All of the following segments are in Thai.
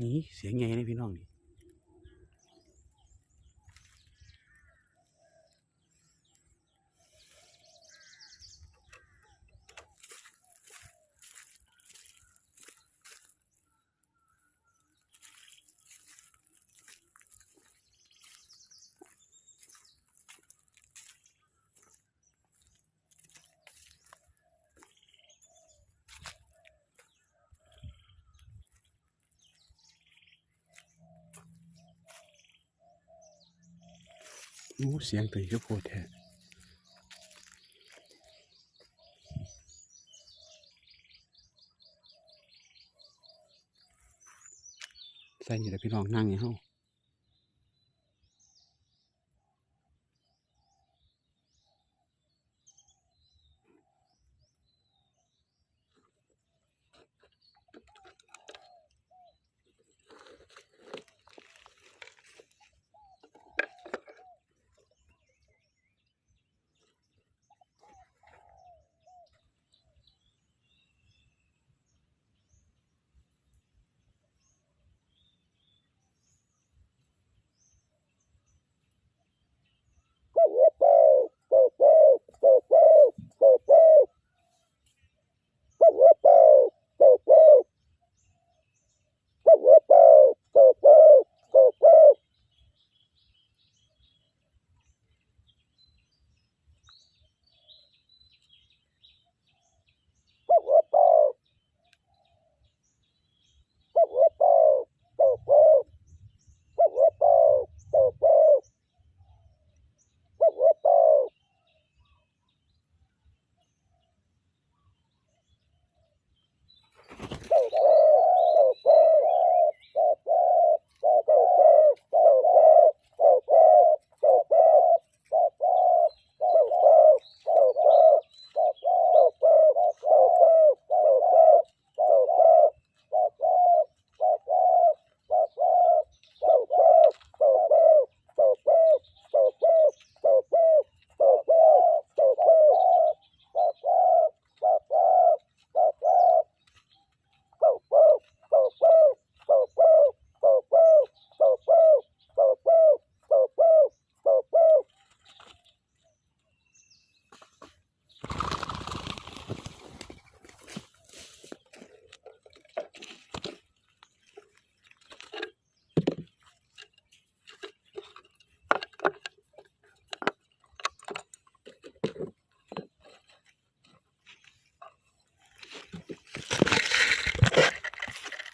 นี่เสียงไงเลยพี่น้องนี่ โอ้เสียงตัวก็โคตรแท้ใส่ยู่แต่พี่น้องนั่งอย่างเฮา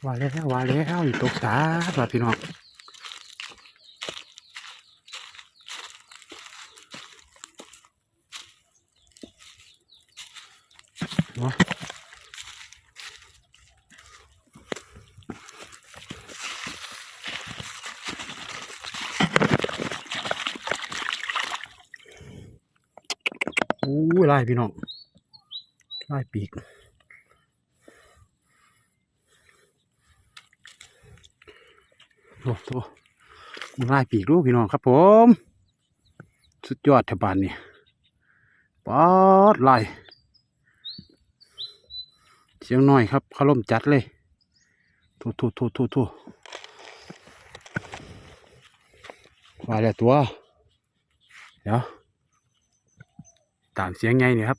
ว่าแล้วว่าแล้วอยู่ตกตาว่าพี่น้องเนาะโอ้ยไล่พี่น้องไล่ปีก โอ้โหมันไล่ปีกลูกพี่น้องครับผม สุดยอดแถวบ้านนี่ปอดไล่เสียงน้อยครับขาล่มจัดเลยทูทูทูทูทูว่าแล้วตัว เดี๋ยว ตามเสียงไงนี่ครับ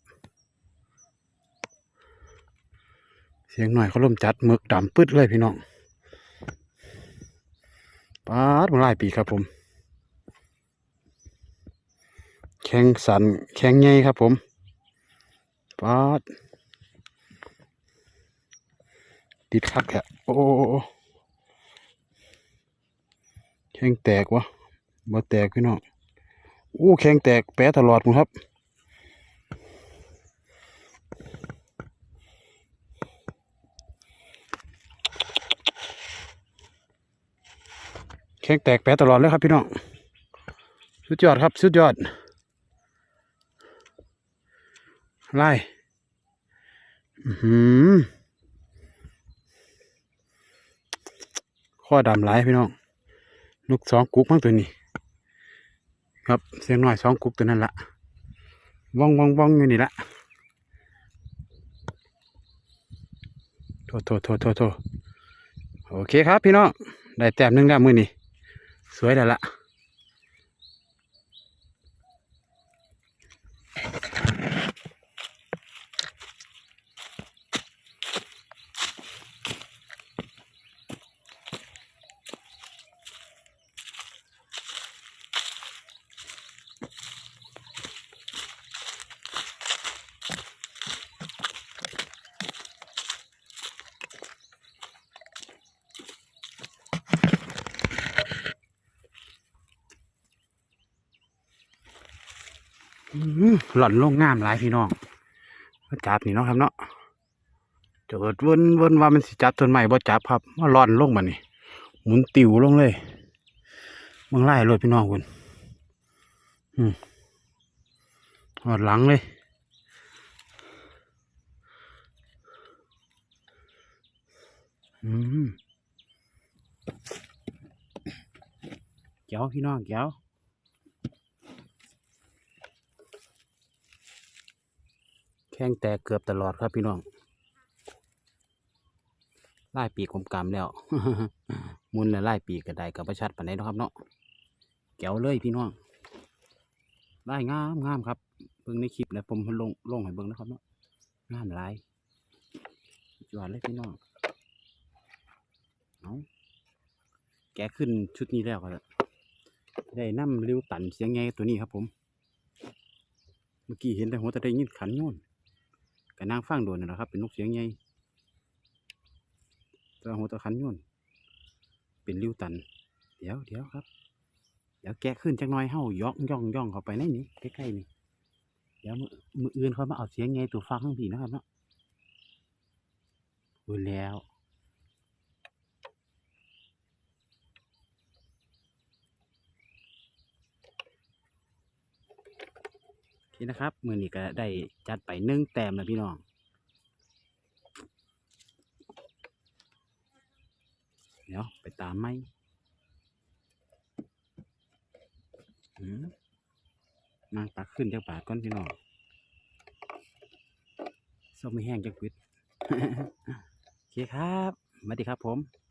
เสียงหน่อยเขาล่มจัดหมึกดำปึ๊ดเลยพี่น้อง ปาดมาหลายปีครับผม แข้งสันแข้งใหญ่ครับผมปาดติดคักแกโอ้โอ้โอ้แข้งแตกวะบ่แตกพี่น้องโอ้แข้งแตกแปะตลอดหมดครับ แข้งแตกแปะตลอดเลยครับพี่น้อง สุดยอดครับ สุดยอด ไล่หือข้อดำหลพี่น้อง ลูกสองกุ๊กมั้งตัวนี้ ครับ เสียงหน่อยสองกุ๊กตัวนั้นละว่องว่องว่องอยู่นี่ละโทษโทษโทษโทษโทษโอเคครับพี่น้อง ได้แต้มหนึ่งแล้วมือนี่ สวยแล้วละ หล่อนลงงามหลายพี่น้องมาจับนี่เนาะครับเนาะเจิดวนวนว่ามันสิจับต้นไม้บ่จับครับมาหล่อนลงมานี่หมุนติวลงเลยเมืองไล่รถพี่น้องคุณอืมหอดหลังเลยอืมเจ้าพี่น้องเจ้า ข้งแตกเกือบตลอดครับพี่น้องไล่ปีกกลมกำแล้วมุนและไล่ปีกกระไดกับประชัดปันไดเนะครับเนาะแก้วเลยพี่น้องไล่งามงามครับเบิ่งในคลิปแล้วผมลงลงให้เบิ่งนะครับเนาะงามหลายสุดยอดเลยพี่น้องเอาแกขึ้นชุดนี้แล้วครับได้น้ำริ้วตันเสียงไงตัวนี้ครับผม เมื่อกี้เห็นแต่หัวแต่ได้ยินขันโน่น กับนางฟังโดนนะครับ เป็นนกเสียงไงแตัวหัวตะขันยุ่นเป็นริ้วตัน เดี๋ยวเดี๋ยวครับเดี๋ยวแกะขึ้นจักน้อยเฮาย่องย่องย่องเข้าไปในนี้ใกล้ๆนี่เดี๋ยวมือมืออื่นเขามาเอาเสียงไงตัวฟังข้างผีนะครับเนาะอุ่นแล้ว โอเคนะครับ มือนี้ก็ได้จัดไปนึ่งแต้มแล้วพี่น้องเดี๋ยวไปตามไหมอืมนางตักขึ้นจากบาทก้อนพี่น้องส้มไม่แห้งจากพิษโอเคครับสวัสดีครับผม